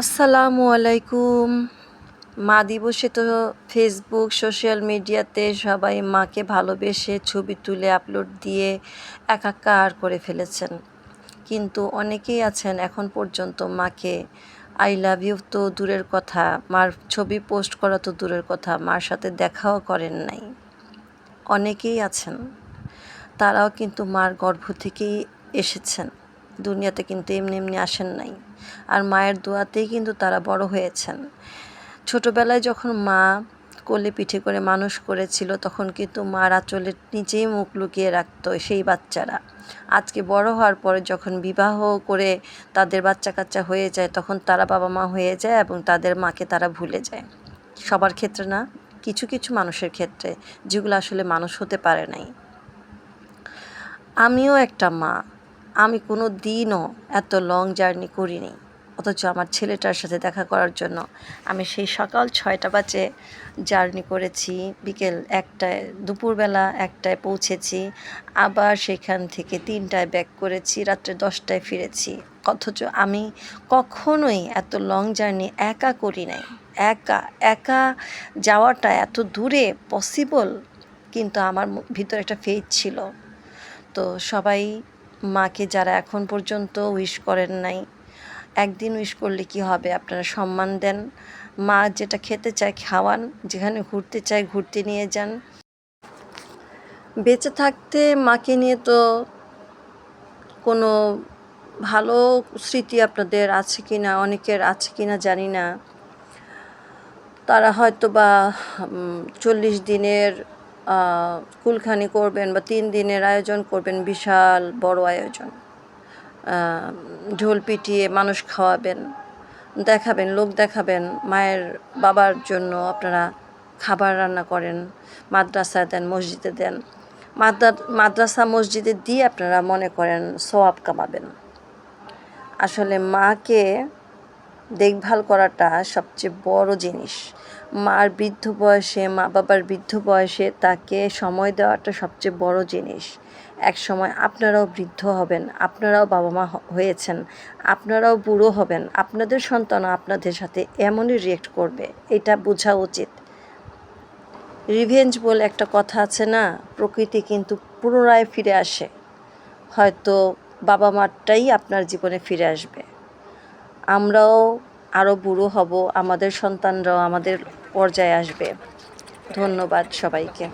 আসসালামু আলাইকুম। মা দিবসে তো ফেসবুক সোশ্যাল মিডিয়াতে সবাই মাকে ভালোবেসে ছবি তুলে আপলোড দিয়ে একাকার করে ফেলেছেন। কিন্তু অনেকেই আছেন এখন পর্যন্ত মাকে আই লাভ ইউ তো দূরের কথা, মার ছবি পোস্ট করা তো দূরের কথা, মার সাথে দেখাও করেন নাই। অনেকেই আছেন। তারাও কিন্তু মার গর্ভ থেকেই এসেছেন। দুনিয়াতে কিন্তু এমনি এমনি আসেন নাই। আর মায়ের দোয়াতেই কিন্তু তারা বড় হয়েছেন। ছোটবেলায় যখন মা কোলে পিঠে করে মানুষ করেছিল, তখন কিন্তু মার আঁচলের নিচেই মুখ লুকিয়ে রাখতো সেই বাচ্চারা। আজকে বড় হওয়ার পরে যখন বিবাহ করে তাদের বাচ্চা কাচ্চা হয়ে যায়, তখন তারা বাবা মা হয়ে যায় এবং তাদের মাকে তারা ভুলে যায়। সবার ক্ষেত্রে না, কিছু কিছু মানুষের ক্ষেত্রে যেগুলো আসলে মানুষ হতে পারে নাই। আমিও একটা মা। আমি কোনো দিনও এত লং জার্নি করিনি। অথচ আমার ছেলেটার সাথে দেখা করার জন্য আমি সেই সকাল ছয়টা বাজে জার্নি করেছি, বিকেল একটায়, দুপুরবেলা একটায় পৌঁছেছি, আবার সেখান থেকে তিনটায় ব্যাক করেছি, রাত্রে দশটায় ফিরেছি। অথচ আমি কখনোই এত লং জার্নি একা করি নাই। একা একা যাওয়াটা এত দূরে পসিবল কিন্তু আমার ভিতরে একটা ফেথ ছিল। তো সবাই মাকে যারা এখন পর্যন্ত উইশ করেন নাই, একদিন উইশ করলে কি হবে? আপনারা সম্মান দেন। মা যেটা খেতে চায় খাওয়ান, যেখানে ঘুরতে চায় ঘুরতে নিয়ে যান। বেঁচে থাকতে মাকে নিয়ে তো কোনো ভালো স্মৃতি আপনাদের আছে কি না অনেকের আছে কি না জানি না। তারা হয়তো বা চল্লিশ দিনের কুলখানি করবেন বা তিন দিনের আয়োজন করবেন, বিশাল বড় আয়োজন। ঢোল পিটিয়ে মানুষ খাওয়াবেন, দেখাবেন, লোক দেখাবেন, মায়ের বাবার জন্য আপনারা খাবার রান্না করেন মাদ্রাসায় দেন, মসজিদে দেন। মাদ্রাসা, মসজিদে দিয়ে আপনারা মনে করেন সোয়াব কামাবেন। আসলে মাকে দেখভাল করাটা সবচেয়ে বড় জিনিস। মার বৃদ্ধ বয়সে, মা বাবার বৃদ্ধ বয়সে তাকে সময় দেওয়াটা সবচেয়ে বড় জিনিস। এক সময় আপনারাও বৃদ্ধ হবেন, আপনারাও বাবা মা হয়েছেন, আপনারাও বুড়ো হবেন, আপনাদের সন্তানও আপনাদের সাথে এমনই রিয়েক্ট করবে, এটা বোঝা উচিত। রিভেঞ্জ বলে একটা কথা আছে না, প্রকৃতি কিন্তু পুনরায় ফিরে আসে। হয়তো বাবা মারটাই আপনার জীবনে ফিরে আসবে। আমরাও আরও বুড়ো হব, আমাদের সন্তানরাও আমাদের পর্যায়ে আসবে। ধন্যবাদ সবাইকে।